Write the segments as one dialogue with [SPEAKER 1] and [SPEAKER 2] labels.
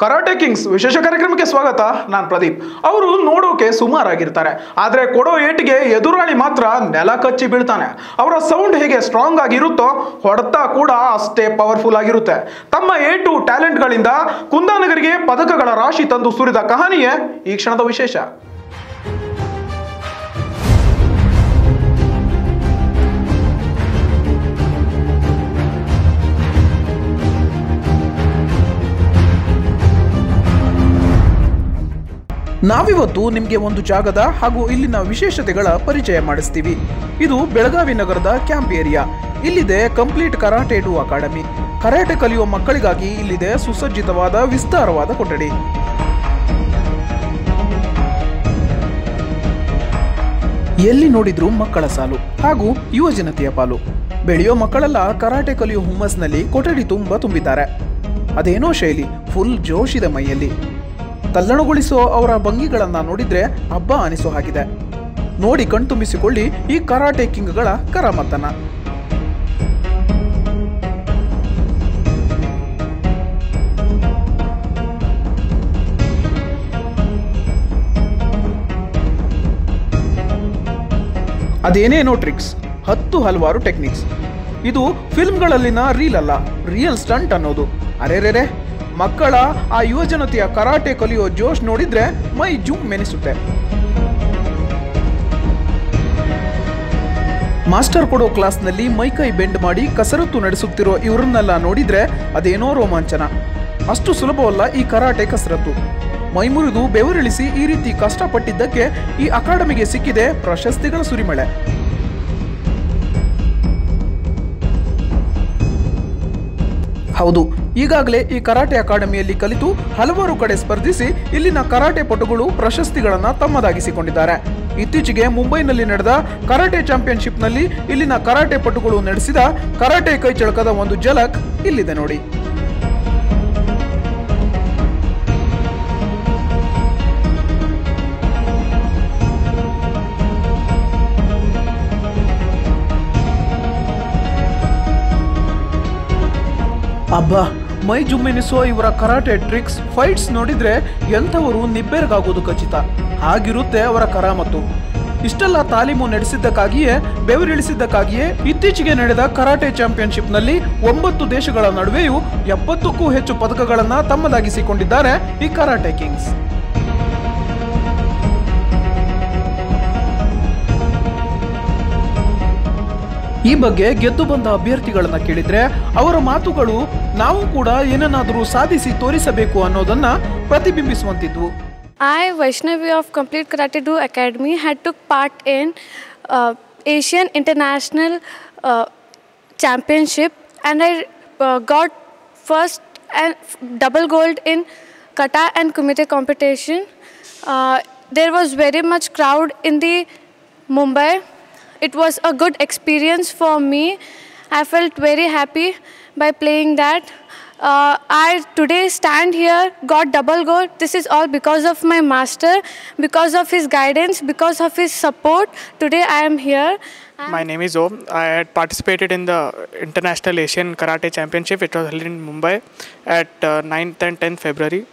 [SPEAKER 1] Karate Kings ವಿಶೇಷ ಕಾರ್ಯಕ್ರಮಕ್ಕೆ ಸ್ವಾಗತ, ನಾನು ಪ್ರದೀಪ್. ಅವರು ನೋಡೋಕೆ ಸುಮಾರಾಗಿರ್ತಾರೆ. ಆದರೆ ಕೊಡೋ ಏಟಿಗೆ ಎದುರಾಳಿ ಮಾತ್ರ ನೆಲ ಕಚ್ಚಿ ಬೀಳ್ತಾನೆ. ಅವರ ಸೌಂಡ್ ಹೇಗೆ ಸ್ಟ್ರಾಂಗ್ ಆಗಿರುತ್ತೋ ಹೊಡೆತ ಕೂಡ ಅಷ್ಟೇ ಪವರ್ಫುಲ್ ಆಗಿರುತ್ತೆ. ತಮ್ಮ ಏಟು ಟ್ಯಾಲೆಂಟ್ಗಳಿಂದ ಕುಂದಾನಗರಿಗೆ ಪದಕಗಳ ರಾಶಿ ತಂದು ಸುರಿದ ಕಹಾನಿಯೇ ಈ ಕ್ಷಣದ ವಿಶೇಷ. ನಾವಿವತ್ತು ನಿಮಗೆ ಒಂದು ಜಾಗದ ಹಾಗೂ ಇಲ್ಲಿನ ವಿಶೇಷತೆಗಳ ಪರಿಚಯ ಮಾಡಿಸ್ತೀವಿ. ಇದು ಬೆಳಗಾವಿ ನಗರದ ಕ್ಯಾಂಪ್ ಏರಿಯಾ. ಇಲ್ಲಿದೆ complete karate do academy. Karate ಕಲಿಯುವ ಮಕ್ಕಳಿಗಾಗಿ ಇಲ್ಲಿದೆ ಸುಸಜ್ಜಿತವಾದ ವಿಸ್ತಾರವಾದ ಕೊಠಡಿ. ಎಲ್ಲಿ ನೋಡಿದ್ರು ಮಕ್ಕಳ ಸಾಲು ಹಾಗೂ ಯುವ ಜನತೆಯ ಪಾಲು. ಬೆಳೆಯೋ ಮಕ್ಕಳೆಲ್ಲ ಕರಾಟೆ ಕಲಿಯೋ ಹುಮ್ಮಸ್ನಲ್ಲಿ ಕೊಠಡಿ ತುಂಬ ತುಂಬಿದ್ದಾರೆ. ಅದೇನೋ ಶೈಲಿ, ಫುಲ್ ಜೋಶಿದ ಮೈಯಲ್ಲಿ. ತಲ್ಲಣಗೊಳಿಸೋ ಅವರ ಭಂಗಿಗಳನ್ನ ನೋಡಿದ್ರೆ ಹಬ್ಬ ಅನಿಸೋ ಹಾಗಿದೆ. ನೋಡಿ ಕಣ್ತುಂಬಿಸಿಕೊಳ್ಳಿ ಈ ಕರಾಟೆ ಕಿಂಗ್ಗಳ ಕರಾಮತನ. ಅದೇನೇನೋ ಟ್ರಿಕ್ಸ್, ಹತ್ತು ಹಲವಾರು ಟೆಕ್ನಿಕ್ಸ್. ಇದು ಫಿಲ್ಮ್ಗಳಲ್ಲಿನ ರೀಲ್ ಅಲ್ಲ ರಿಯಲ್ ಸ್ಟಂಟ್ ಅನ್ನೋದು. ಅರೆರೆರೆ ಮಕ್ಕಳ ಆ ಯುವಜನತೆಯ ಕರಾಟೆ ಕಲಿಯೋ ಜೋಶ್ ನೋಡಿದ್ರೆ ಮೈ ಜುಮ್ ಮೆನಿಸುತ್ತೆ. ಮಾಸ್ಟರ್ ಕೊಡೋ ಕ್ಲಾಸ್ನಲ್ಲಿ ಮೈಕೈ ಬೆಂಡ್ ಮಾಡಿ ಕಸರತ್ತು ನಡೆಸುತ್ತಿರೋ ಇವರನ್ನೆಲ್ಲ ನೋಡಿದ್ರೆ ಅದೇನೋ ರೋಮಾಂಚನ. ಅಷ್ಟು ಸುಲಭವಲ್ಲ ಈ ಕರಾಟೆ ಕಸರತ್ತು. ಮೈಮುರಿದು ಬೆವರಿಳಿಸಿ ಈ ರೀತಿ ಕಷ್ಟಪಟ್ಟಿದ್ದಕ್ಕೆ ಈ ಅಕಾಡೆಮಿಗೆ ಸಿಕ್ಕಿದೆ ಪ್ರಶಸ್ತಿಗಳ ಸುರಿಮಳೆ. ಹೌದು. ಈಗಾಗಲೇ ಈ ಕರಾಟೆ ಅಕಾಡೆಮಿಯಲ್ಲಿ ಕಲಿತು ಹಲವಾರು ಕಡೆ ಸ್ಪರ್ಧಿಸಿ ಇಲ್ಲಿನ ಕರಾಟೆ ಪಟುಗಳು ಪ್ರಶಸ್ತಿಗಳನ್ನು ತಮ್ಮದಾಗಿಸಿಕೊಂಡಿದ್ದಾರೆ. ಇತ್ತೀಚೆಗೆ ಮುಂಬೈನಲ್ಲಿ ನಡೆದ ಕರಾಟೆ ಚಾಂಪಿಯನ್ಶಿಪ್ನಲ್ಲಿ ಇಲ್ಲಿನ ಕರಾಟೆ ಪಟುಗಳು ನಡೆಸಿದ ಕರಾಟೆ ಕೈಚಳಕದ ಒಂದು ಝಲಕ್ ಇಲ್ಲಿದೆ ನೋಡಿ. ಅಬ್ಬಾ, ಮೈ ಜುಮ್ಮೆನಿಸುವ ಇವರ ಕರಾಟೆ ಟ್ರಿಕ್ಸ್ ಫೈಟ್ಸ್ ನೋಡಿದ್ರೆ ಎಂಥವರು ನಿಬ್ಬೆರಗಾಗೋದು ಖಚಿತ. ಹಾಗಿರುತ್ತೆ ಅವರ ಕರಾಮತ್ತು. ಇಷ್ಟೆಲ್ಲ ತಾಲೀಮು ನಡೆಸಿದ್ದಕ್ಕಾಗಿಯೇ, ಬೆವರಿಳಿಸಿದ್ದಕ್ಕಾಗಿಯೇ, ಇತ್ತೀಚೆಗೆ ನಡೆದ ಕರಾಟೆ ಚಾಂಪಿಯನ್ಶಿಪ್ನಲ್ಲಿ ಒಂಬತ್ತು ದೇಶಗಳ ನಡುವೆಯೂ ಎಪ್ಪತ್ತಕ್ಕೂ ಹೆಚ್ಚು ಪದಕಗಳನ್ನು ತಮ್ಮದಾಗಿಸಿಕೊಂಡಿದ್ದಾರೆ ಈ ಕರಾಟೆ ಕಿಂಗ್ಸ್. ಈ ಬಗ್ಗೆ ಗೆದ್ದು ಬಂದ ಅಭ್ಯರ್ಥಿಗಳನ್ನ ಕೇಳಿದ್ರೆ ಅವರ ಮಾತುಗಳು ನಾವು ಕೂಡ ಏನನ್ನಾದರೂ ಸಾಧಿಸಿ ತೋರಿಸಬೇಕು ಅನ್ನೋದನ್ನ ಪ್ರತಿಬಿಂಬಿಸುವಂತಿದ್ವು.
[SPEAKER 2] I Vaishnavi of complete karate do academy had took part in Asian international championship and I got first and double gold in kata and kumite competition there was very much crowd in the Mumbai It was a good experience for me. I felt very happy by playing that. Uh, I today stand here, got double gold. This is all because of my master, because of his guidance, because of his support. Today I am here.
[SPEAKER 3] My name is Om. I had participated in the International Asian Karate Championship. It was held in Mumbai at uh, 9th and 10th February.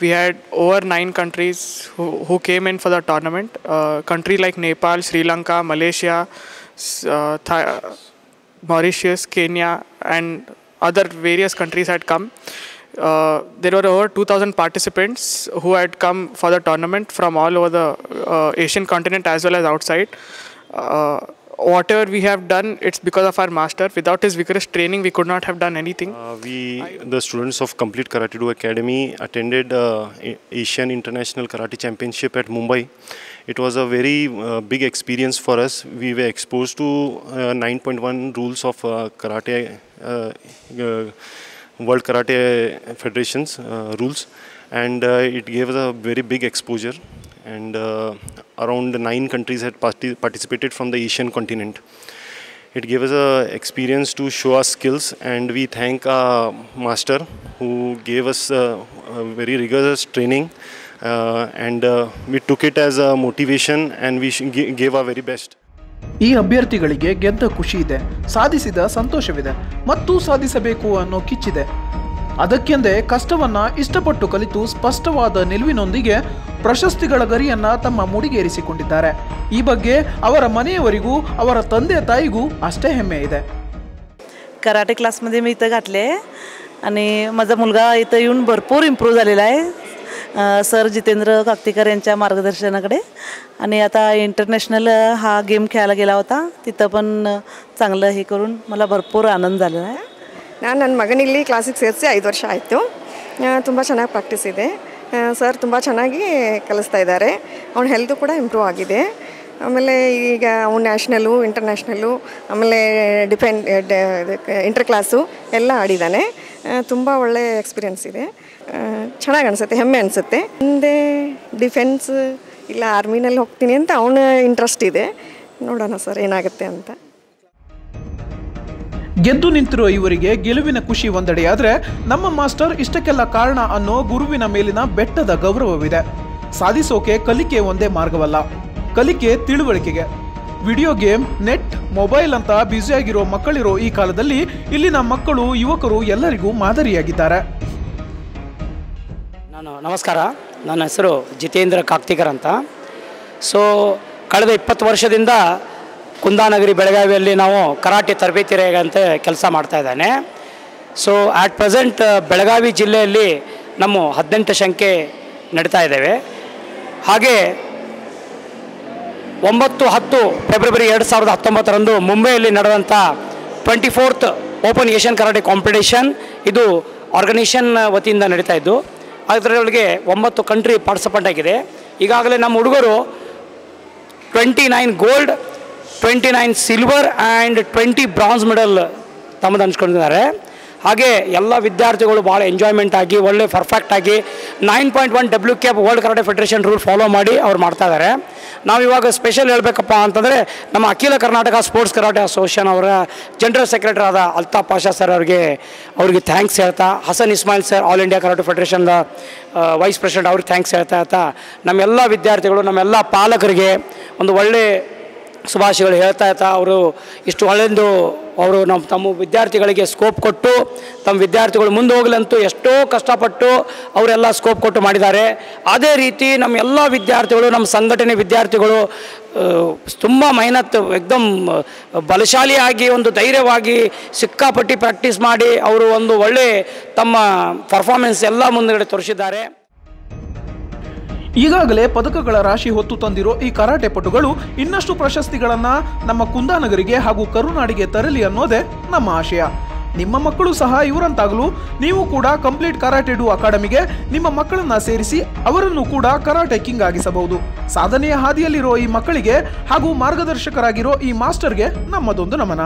[SPEAKER 3] We had over nine countries who, who came in for the tournament. Uh, countries like Nepal, Sri Lanka, Malaysia, uh, Thai- Mauritius, Kenya, and other various countries had come. Uh, there were over 2,000 participants who had come for the tournament from all over the uh, Asian continent as well as outside. Whatever we have done, it's because of our master. Without his vigorous training, we could not have done anything.
[SPEAKER 4] Uh, we, the students of Complete Karate Do Academy, attended uh, Asian International Karate Championship at Mumbai. It was a very uh, big experience for us. We were exposed to uh, 9.1 rules of uh, karate, uh, World Karate Federation's rules, and it gave us a very big exposure. And uh, around nine countries had part- participated from the Asian continent. It gave us an experience to show our skills, and we thank our master who gave us a, very rigorous training, uh, and uh, we took it as a motivation, and we gave our very best.
[SPEAKER 1] ಈ ಅಭ್ಯರ್ಥಿಗಳಿಗೆ ಗೆದ್ದ ಖುಷಿ ಇದೆ ಸಾಧಿಸಿದ ಸಂತೋಷವಿದೆ ಮತ್ತು ಸಾಧಿಸಬೇಕು ಅನ್ನೋ ಕಿಚ್ಚಿದೆ ಅದಕ್ಕೆಂದೇ ಕಷ್ಟವನ್ನ ಇಷ್ಟಪಟ್ಟು ಕಲಿತು ಸ್ಪಷ್ಟವಾದ ನಿಲುವಿನೊಂದಿಗೆ ಪ್ರಶಸ್ತಿಗಳ ಗರಿಯನ್ನ ತಮ್ಮ ಮುಡಿಗೇರಿಸಿಕೊಂಡಿದ್ದಾರೆ ಈ ಬಗ್ಗೆ ಅವರ ಮನೆಯವರಿಗೂ ಅವರ ತಂದೆ ತಾಯಿಗೂ अष्टे ಹೆಮ್ಮೆ ಇದೆ
[SPEAKER 5] कराटे क्लासमध्ये मी इथं घातले आणि माझा मुलगा इथं येऊन भरपूर इम्प्रूव्ह झालेला आहे अ, सर जितेंद्र काकतीकर यांच्या मार्गदर्शनाकडे आणि आता इंटरनॅशनल हा गेम खेळायला गेला होता तिथं पण चांगलं हे करून मला भरपूर आनंद झालेला आहे
[SPEAKER 6] ನಾನು ನನ್ನ ಮಗನಿಲ್ಲಿ ಕ್ಲಾಸಿಗೆ ಸೇರಿಸಿ ಐದು ವರ್ಷ ಆಯಿತು. ತುಂಬ ಚೆನ್ನಾಗಿ ಪ್ರಾಕ್ಟೀಸ್ ಇದೆ. ಸರ್ ತುಂಬ ಚೆನ್ನಾಗಿ ಕಲಿಸ್ತಾ ಇದ್ದಾರೆ. ಅವನ ಹೆಲ್ತು ಕೂಡ ಇಂಪ್ರೂವ್ ಆಗಿದೆ. ಆಮೇಲೆ ಈಗ ಅವ್ನು ನ್ಯಾಷನಲ್ಲು ಇಂಟರ್ನ್ಯಾಷ್ನಲ್ಲು ಆಮೇಲೆ ಡಿಫೆಂಡ್ ಇಂಟರ್ ಕ್ಲಾಸು ಎಲ್ಲ ಆಡಿದ್ದಾನೆ ತುಂಬ ಒಳ್ಳೆಯ ಎಕ್ಸ್ಪೀರಿಯನ್ಸ್ ಇದೆ. ಚೆನ್ನಾಗಿ ಅನಿಸುತ್ತೆ, ಹೆಮ್ಮೆ ಅನಿಸುತ್ತೆ. ಮುಂದೆ ಡಿಫೆನ್ಸ್ ಇಲ್ಲ ಆರ್ಮಿನಲ್ಲಿ ಹೋಗ್ತೀನಿ ಅಂತ ಅವನ ಇಂಟ್ರೆಸ್ಟ್ ಇದೆ. ನೋಡೋಣ ಸರ್ ಏನಾಗುತ್ತೆ ಅಂತ.
[SPEAKER 1] ಗೆದ್ದು ನಿಂತಿರುವ ಇವರಿಗೆ ಗೆಲುವಿನ ಖುಷಿ ಒಂದೆಡೆಯಾದ್ರೆ ನಮ್ಮ ಮಾಸ್ಟರ್ ಇಷ್ಟಕ್ಕೆಲ್ಲ ಕಾರಣ ಅನ್ನೋ ಗುರುವಿನ ಮೇಲಿನ ಬೆಟ್ಟದ ಗೌರವವಿದೆ. ಸಾಧಿಸೋಕೆ ಕಲಿಕೆ ಒಂದೇ ಮಾರ್ಗವಲ್ಲ. ಕಲಿಕೆ ತಿಳುವಳಿಕೆಗೆ. ವಿಡಿಯೋ ಗೇಮ್, ನೆಟ್, ಮೊಬೈಲ್ ಅಂತ ಬ್ಯುಸಿಯಾಗಿರೋ ಮಕ್ಕಳಿರೋ ಈ ಕಾಲದಲ್ಲಿ ಇಲ್ಲಿನ ಮಕ್ಕಳು, ಯುವಕರು ಎಲ್ಲರಿಗೂ ಮಾದರಿಯಾಗಿದ್ದಾರೆ.
[SPEAKER 7] ನಾನು ನಮಸ್ಕಾರ. ನನ್ನ ಹೆಸರು ಜಿತೇಂದ್ರ ಕಾಕ್ತಿಕರ್ ಅಂತ. ಸೊ ಕಳೆದ ಇಪ್ಪತ್ತು ವರ್ಷದಿಂದ ಕುಂದಾನಗರಿ ಬೆಳಗಾವಿಯಲ್ಲಿ ನಾವು ಕರಾಟೆ ತರಬೇತಿ ಅಂತ ಕೆಲಸ ಮಾಡ್ತಾ ಇದ್ದಾನೆ. ಸೊ ಆ್ಯಟ್ ಪ್ರೆಸೆಂಟ್ ಬೆಳಗಾವಿ ಜಿಲ್ಲೆಯಲ್ಲಿ ನಮ್ಮ ಹದಿನೆಂಟು ಸಂಖ್ಯೆ ನಡೀತಾ ಇದ್ದೇವೆ. ಹಾಗೆ ಒಂಬತ್ತು ಹತ್ತು ಫೆಬ್ರವರಿ ಎರಡು ಸಾವಿರದ ಹತ್ತೊಂಬತ್ತರಂದು ಮುಂಬೈಯಲ್ಲಿ ನಡೆದಂಥ twenty fourth open Asian karate competition ಇದು ಆರ್ಗನೈಸೇಷನ್ ವತಿಯಿಂದ ನಡೀತಾ ಇದ್ದು, ಅದರೊಳಗೆ ಒಂಬತ್ತು ಕಂಟ್ರಿ ಪಾರ್ಟಿಸಿಪೆಂಟ್ ಆಗಿದೆ. ಈಗಾಗಲೇ ನಮ್ಮ ಹುಡುಗರು twenty nine gold twenty nine silver and twenty bronze medal ತಮ್ಮದು ಹಂಚ್ಕೊಂಡಿದ್ದಾರೆ. ಹಾಗೆ ಎಲ್ಲ ವಿದ್ಯಾರ್ಥಿಗಳು ಭಾಳ ಎಂಜಾಯ್ಮೆಂಟ್ ಆಗಿ, ಒಳ್ಳೆ ಪರ್ಫೆಕ್ಟ್ ಆಗಿ nine point one W K world karate federation rule follow ಮಾಡಿ ಅವ್ರು ಮಾಡ್ತಾ ಇದ್ದಾರೆ. ನಾವು ಇವಾಗ ಸ್ಪೆಷಲ್ ಹೇಳಬೇಕಪ್ಪ ಅಂತಂದರೆ ನಮ್ಮ ಅಖಿಲ ಕರ್ನಾಟಕ ಸ್ಪೋರ್ಟ್ಸ್ ಕರಾಟೆ ಅಸೋಸಿಯೇಷನ್ ಅವರ ಜನರಲ್ ಸೆಕ್ರೆಟರಿ ಆದ ಅಲ್ತಾಫ್ ಪಾಷಾ ಸರ್ ಅವರಿಗೆ, ಅವ್ರಿಗೆ ಥ್ಯಾಂಕ್ಸ್ ಹೇಳ್ತಾ, Hasan Ismail sir all India karate ಫೆಡರೇಷನ್ದ vice president ಅವ್ರಿಗೆ ಥ್ಯಾಂಕ್ಸ್ ಹೇಳ್ತಾ ಹೇಳ್ತಾ ನಮ್ಮೆಲ್ಲ ವಿದ್ಯಾರ್ಥಿಗಳು, ನಮ್ಮೆಲ್ಲ ಪಾಲಕರಿಗೆ ಒಂದು ಒಳ್ಳೆ ಶುಭಾಶಯಗಳು ಹೇಳ್ತಾ ಇರ್ತಾ ಅವರು ಇಷ್ಟು ಒಳ್ಳೆಯದು ಅವರು ನಮ್ಮ ತಮ್ಮ ವಿದ್ಯಾರ್ಥಿಗಳಿಗೆ ಸ್ಕೋಪ್ ಕೊಟ್ಟು, ತಮ್ಮ ವಿದ್ಯಾರ್ಥಿಗಳು ಮುಂದೆ ಹೋಗಲಂತೂ ಎಷ್ಟೋ ಕಷ್ಟಪಟ್ಟು ಅವರೆಲ್ಲ ಸ್ಕೋಪ್ ಕೊಟ್ಟು ಮಾಡಿದ್ದಾರೆ. ಅದೇ ರೀತಿ ನಮ್ಮ ಎಲ್ಲ ವಿದ್ಯಾರ್ಥಿಗಳು, ನಮ್ಮ ಸಂಘಟನೆ ವಿದ್ಯಾರ್ಥಿಗಳು ತುಂಬ ಮೆಹನತ್, ಎಕ್ದಮ್, ಬಲಶಾಲಿಯಾಗಿ ಒಂದು ಧೈರ್ಯವಾಗಿ ಸಿಕ್ಕಾಪಟ್ಟಿ ಪ್ರಾಕ್ಟೀಸ್ ಮಾಡಿ ಅವರು ಒಂದು ಒಳ್ಳೆ ತಮ್ಮ ಪರ್ಫಾರ್ಮೆನ್ಸ್ ಎಲ್ಲ ಮುಂದುಗಡೆ ತೋರಿಸಿದ್ದಾರೆ.
[SPEAKER 1] ಈಗಾಗಲೇ ಪದಕಗಳ ರಾಶಿ ಹೊತ್ತು ತಂದಿರೋ ಈ ಕರಾಟೆ ಪಟುಗಳು ಇನ್ನಷ್ಟು ಪ್ರಶಸ್ತಿಗಳನ್ನ ನಮ್ಮ ಕುಂದಾನಗರಿಗೆ ಹಾಗೂ ಕರುನಾಡಿಗೆ ತರಲಿ ಅನ್ನೋದೇ ನಮ್ಮ ಆಶಯ. ನಿಮ್ಮ ಮಕ್ಕಳು ಸಹ ಇವರಂತಾಗಲು ನೀವು ಕೂಡ ಕಂಪ್ಲೀಟ್ ಕರಾಟೆ ಡು ಅಕಾಡೆಮಿಗೆ ನಿಮ್ಮ ಮಕ್ಕಳನ್ನ ಸೇರಿಸಿ ಅವರನ್ನು ಕೂಡ ಕರಾಟೆ ಕಿಂಗ್ ಆಗಿಸಬಹುದು. ಸಾಧನೆಯ ಹಾದಿಯಲ್ಲಿರೋ ಈ ಮಕ್ಕಳಿಗೆ ಹಾಗೂ ಮಾರ್ಗದರ್ಶಕರಾಗಿರೋ ಈ ಮಾಸ್ಟರ್ಗೆ ನಮ್ಮದೊಂದು ನಮನ.